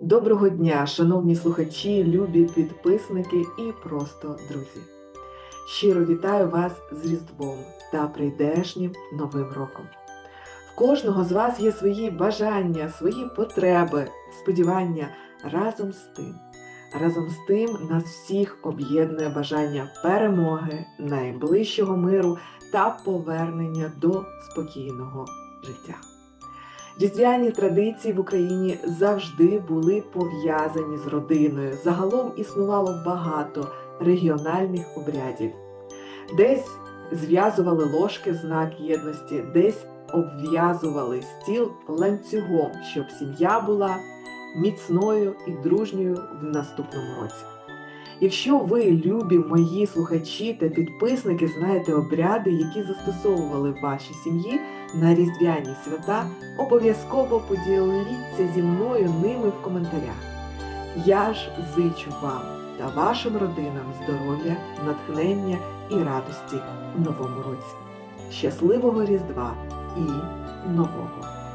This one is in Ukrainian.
Доброго дня, шановні слухачі, любі підписники і просто друзі. Щиро вітаю вас з Різдвом та прийдешнім Новим роком. В кожного з вас є свої бажання, свої потреби, сподівання разом з тим. Разом з тим нас всіх об'єднує бажання перемоги, найближчого миру та повернення до спокійного життя. Різдвяні традиції в Україні завжди були пов'язані з родиною. Загалом існувало багато регіональних обрядів. Десь зв'язували ложки в знак єдності, десь обв'язували стіл ланцюгом, щоб сім'я була міцною і дружньою в наступному році. Якщо ви, любі мої слухачі та підписники, знаєте обряди, які застосовували в вашій сім'ї на різдвяні свята, обов'язково поділіться зі мною ними в коментарях. Я ж зичу вам та вашим родинам здоров'я, натхнення і радості в новому році. Щасливого Різдва і нового